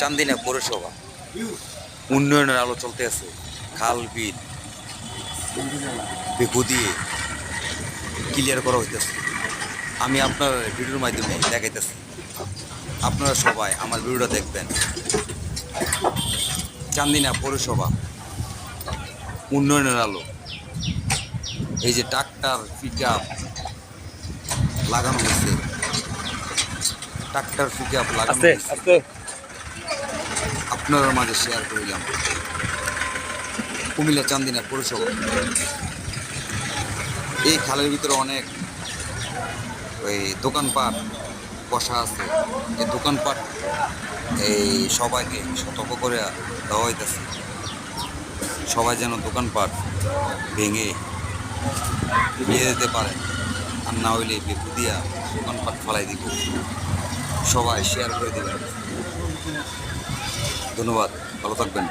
চান্দিনা পৌরসভা। উন্নয়নের আলো চলতে আছে। খাল বিল বেকু দিয়ে ক্লিয়ার করা হইতেছে। আমি আপনার ভিডিওর মাধ্যমে দেখাইতেছি। আপনারা সবাই আমার ভিডিওটা দেখবেন। চান্দিনা পৌরসভা। উন্নয়নের আলো। এই যে ট্রাক্টর পিক লাগানো হয়েছে ট্রাক্টর পিক লাগানো হয়েছে আপনার মাঝে শেয়ার করিলাম। কুমিল্লা চান্দিনা পৌরসভা। এই খালের ভিতরে অনেক ওই দোকানপাট বসা আছে। এই দোকানপাট এই সবাইকে সতর্ক করে দেওয়া হইতেছে। সবাই যেন দোকানপাট ভেঙে নিয়ে যেতে পারে আর না হইলে বেকু দিয়া দোকানপাট ফেলাই দিব। সবাই শেয়ার করে দেবেন। ধন্যবাদ ভালো থাকবেন।